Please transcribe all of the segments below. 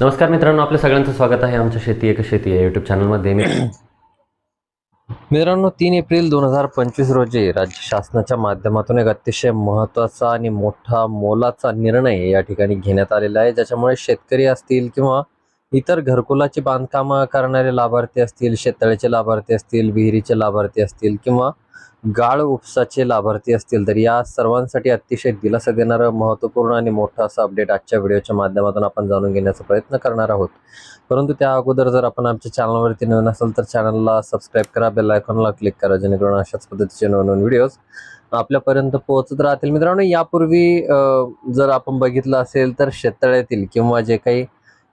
नमस्कार मित्रांनो आपल्या सगळ्यांचं स्वागत आहे आमच्या शेती एक शेती या युट्यूब चॅनलमध्ये मी मित्रांनो तीन एप्रिल दोन हजार पंचवीस रोजी राज्य शासनाच्या माध्यमातून एक अतिशय महत्त्वाचा आणि मोठा मोलाचा निर्णय या ठिकाणी घेण्यात आलेला आहे ज्याच्यामुळे शेतकरी असतील किंवा इतर घरकुलाची बांधकामं करणारे लाभार्थी असतील शेततळ्याचे लाभार्थी असतील विहिरीचे लाभार्थी असतील किंवा गाळ उपसाचे लाभार्थी असतील तर या सर्वांसाठी अतिशय दिलासा देणारं महत्त्वपूर्ण आणि मोठं असं अपडेट आजच्या व्हिडिओच्या माध्यमातून आपण जाणून घेण्याचा प्रयत्न करणार आहोत. परंतु त्या अगोदर जर आपण आमच्या चॅनलवरती नवीन असाल तर चॅनलला सबस्क्राईब करा बेल आयकॉनला क्लिक करा जेणेकरून अशाच पद्धतीचे नवनवीन व्हिडिओज आपल्यापर्यंत पोहोचत राहतील. मित्रांनो यापूर्वी जर आपण बघितलं असेल तर शेततळ्यातील किंवा जे काही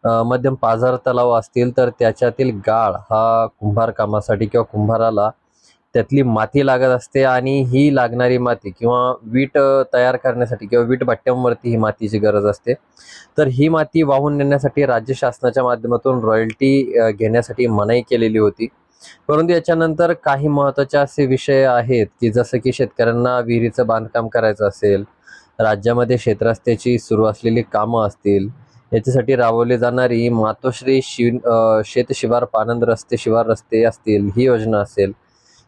मध्यम पाझार तलाव असतील तर त्याच्यातील गाळ हा कुंभार कामासाठी किंवा कुंभाराला त्यातली माती लागत असते आणि ही लागणारी माती किंवा वीट तयार करण्यासाठी किंवा वीट भट्ट्यांवरती ही मातीची गरज असते. तर ही माती वाहून नेण्यासाठी राज्य शासनाच्या माध्यमातून रॉयल्टी घेण्यासाठी मनाई केलेली होती. परंतु याच्यानंतर काही महत्त्वाचे असे विषय आहेत की जसं की शेतकऱ्यांना विहिरीचं बांधकाम करायचं असेल राज्यामध्ये शेतरस्त्याची सुरू असलेली कामं असतील याच्यासाठी राबवली जाणारी मातोश्री शिव शेत शिवार पानंद रस्ते शिवार रस्ते असतील ही योजना असेल.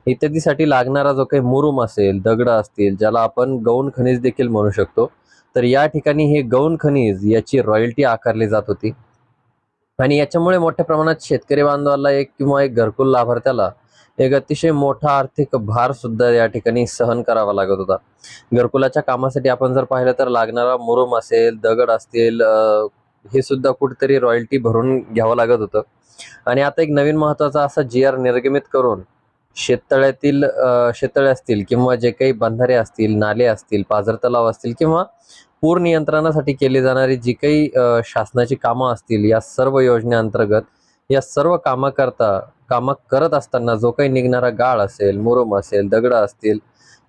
इत्यादीसाठी लागणारा जो काही मुरुम असेल दगड असतील ज्याला आपण गौण खनिज देखील म्हणू शकतो. तर या ठिकाणी हे गौण खनिज याची रॉयल्टी आकारली जात होती. आणि याच्यामुळे मोठ्या प्रमाणात शेतकरी बांधवाला एक किंवा एक घरकुल लाभार्थ्याला एक अतिशय मोठा आर्थिक भार सुद्धा या ठिकाणी सहन करावा लागत होता. घरकुलाच्या कामासाठी आपण जर पाहिलं तर लागणारा मुरुम असेल दगड असतील हे सुद्धा कुठेतरी रॉयल्टी भरून घ्यावं लागत होतं. आणि आता एक नवीन महत्त्वाचा असा जी आर निर्गमित करून शेततळ्यातील शेततळे असतील किंवा जे काही बंधारे असतील नाले असतील पाझर तलाव असतील किंवा पूर नियंत्रणासाठी केली जाणारी जी काही शासनाची कामं असतील या सर्व योजनेअंतर्गत या सर्व कामाकरता कामं करत असताना जो काही निघणारा गाळ असेल मुरुम असेल दगड असतील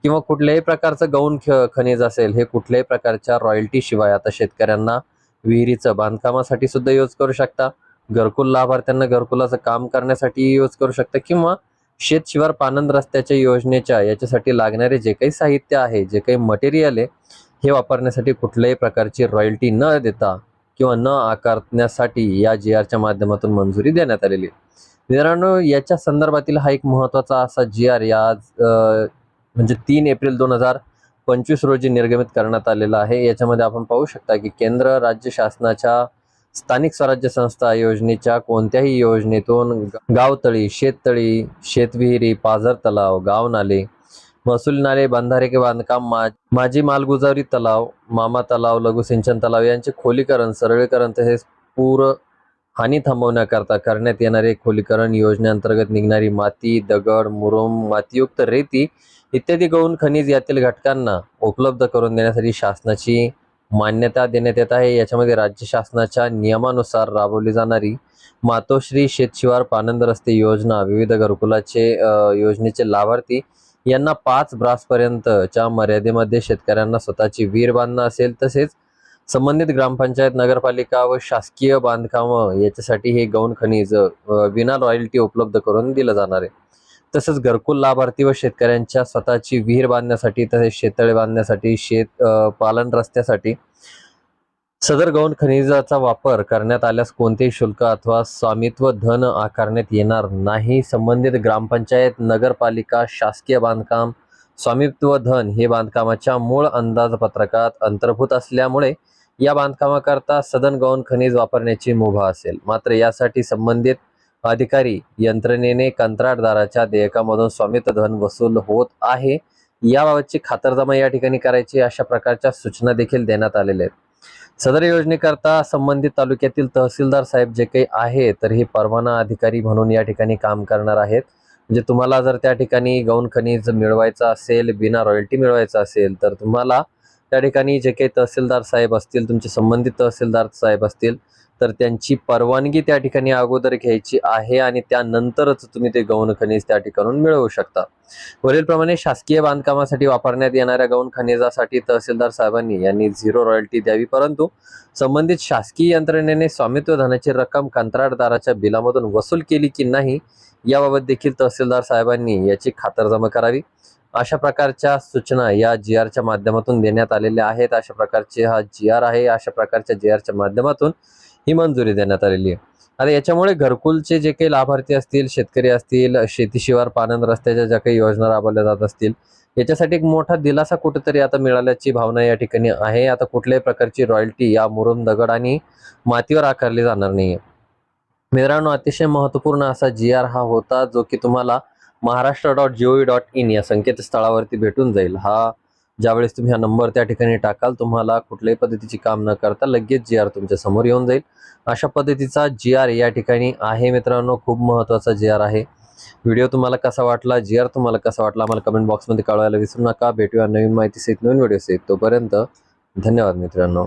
किंवा कुठल्याही प्रकारचं गौण ख खनिज असेल हे कुठल्याही प्रकारच्या रॉयल्टी शिवाय आता शेतकऱ्यांना विहिरीचं बांधकामासाठी सुद्धा यूज करू शकता. घरकुल लाभार्थ्यांना घरकुलाचं काम करण्यासाठी यूज करू शकता किंवा शेत शिवार पानंद रस्त्याच्या योजनेच्या याच्यासाठी लागणारे जे काही साहित्य आहे जे काही मटेरियल आहे हे वापरण्यासाठी कुठल्याही प्रकारची रॉयल्टी न देता किंवा न आकारण्यासाठी या जी आरच्या माध्यमातून मंजुरी देण्यात आलेली मित्रांनो याच्या संदर्भातील हा एक महत्त्वाचा असा जी आर या आज, म्हणजे तीन एप्रिल दोन हजार पंचवीस रोजी निर्गमित करण्यात आलेला आहे. याच्यामध्ये आपण पाहू शकता की केंद्र राज्य शासनाच्या स्थानिक स्वराज्य संस्था योजनेच्या कोणत्याही योजनेतून गावतळी शेततळी शेतविहिरी पाझर तलाव गाव नाले महसूल नाले बंधारे के बांधकाम मा माजी मालगुजारी तलाव मामा तलाव लघु सिंचन तलाव यांचे खोलीकरण सरळीकरण तसेच पूर हानी थांबवण्याकरता करण्यात येणारे खोलीकरण योजनेअंतर्गत निघणारी माती दगड मुरुम मातीयुक्त रेती इत्यादी गौण खनिज यातील घटकांना उपलब्ध करून देण्यासाठी शासनाची मान्यता देण्यात येत आहे. याच्यामध्ये राज्य शासनाच्या नियमानुसार राबवली जाणारी मातोश्री शेतशिवार पानंद रस्ते योजना विविध घरकुलाचे योजनेचे लाभार्थी यांना पाच ब्रासपर्यंतच्या मर्यादेमध्ये शेतकऱ्यांना स्वतःची वीर बांधणं असेल. तसेच संबंधित ग्रामपंचायत नगरपालिका व शासकीय बांधकामं याच्यासाठी हे गौण खनिज विना रॉयल्टी उपलब्ध करून दिलं जाणार आहे. तसंच घरकुल लाभार्थी व शेतकऱ्यांच्या स्वतःची विहीर बांधण्यासाठी तसेच शेततळे बांधण्यासाठी शेत पालन रस्त्यासाठी सदर गौण खनिजाचा वापर करण्यात आल्यास कोणतेही शुल्क अथवा स्वामित्व धन आकारण्यात येणार नाही. संबंधित ग्रामपंचायत नगरपालिका शासकीय बांधकाम स्वामित्व धन हे बांधकामाच्या मूळ अंदाजपत्रकात अंतर्भूत असल्यामुळे या बांधकामाकरता सदन गौण खनिज वापरण्याची मुभा असेल. मात्र यासाठी संबंधित अधिकारी यंत्रणेने कंत्राटदाराच्या देयकामधून स्वामित्व धन वसूल होत आहे. याबाबतची खातरजमा या ठिकाणी करायची अशा प्रकारच्या सूचना देखील देण्यात आलेल्या आहेत. सदर योजनेकरता संबंधित तालुक्यातील तहसीलदार साहेब जे काही आहे तर हे परवाना अधिकारी म्हणून या ठिकाणी काम करणार आहेत. म्हणजे तुम्हाला जर त्या ठिकाणी गौण खनिज मिळवायचं असेल बिना रॉयल्टी मिळवायचं असेल तर तुम्हाला त्या ठिकाणी जे काही तहसीलदार साहेब असतील तुमचे संबंधित तहसीलदार साहेब असतील तर त्यांची परवानगी त्या ठिकाणी अगोदर घ्यायची आहे आणि त्यानंतरच तुम्ही ते गौण खनिज त्या ठिकाणून मिळवू शकता. वरीलप्रमाणे शासकीय बांधकामासाठी वापरण्यात येणाऱ्या गौण खनिजासाठी तहसीलदार साहेबांनी यांनी झिरो रॉयल्टी द्यावी परंतु संबंधित शासकीय यंत्रणेने स्वामित्व धनाची रक्कम कंत्राटदाराच्या बिलामधून वसूल केली की नाही याबाबत देखील तहसीलदार साहेबांनी याची खातरजमा करावी. अशा प्रकारच्या सूचना या जी आरच्या माध्यमातून देण्यात आलेल्या आहेत. अशा प्रकारचे हा जी आर आहे. अशा प्रकारच्या जी आरच्या माध्यमातून ही मंजुरी देण्यात आलेली आहे. आता याच्यामुळे घरकुलचे जे काही लाभार्थी असतील शेतकरी असतील शेतीशिवार पानंद रस्त्याच्या ज्या काही योजना राबवल्या जात असतील याच्यासाठी एक मोठा दिलासा कुठेतरी आता मिळाल्याची भावना या ठिकाणी आहे. आता कुठल्याही प्रकारची रॉयल्टी या मुरुम दगड आणि मातीवर आकारली जाणार नाहीये. मित्रांनो अतिशय महत्त्वपूर्ण असा जी आर हा होता जो की तुम्हाला Maharashtra dot G O V dot in या संकेतस्थळावरती भेटून जाईल. हा ज्यावेळेस तुम्ही हा नंबर त्या ठिकाणी टाकाल तुम्हाला कुठल्याही पद्धतीची काम न करता लगेच जी आर तुमच्यासमोर येऊन जाईल. अशा पद्धतीचा जी आर या ठिकाणी आहे मित्रांनो खूप महत्त्वाचा जी आर आहे. व्हिडिओ तुम्हाला कसा वाटला जी आर तुम्हाला कसा वाटला आम्हाला कमेंट बॉक्समध्ये कळवायला विसरू नका. भेटूया नवीन माहिती सहित नवीन व्हिडिओ सहित तोपर्यंत धन्यवाद मित्रांनो.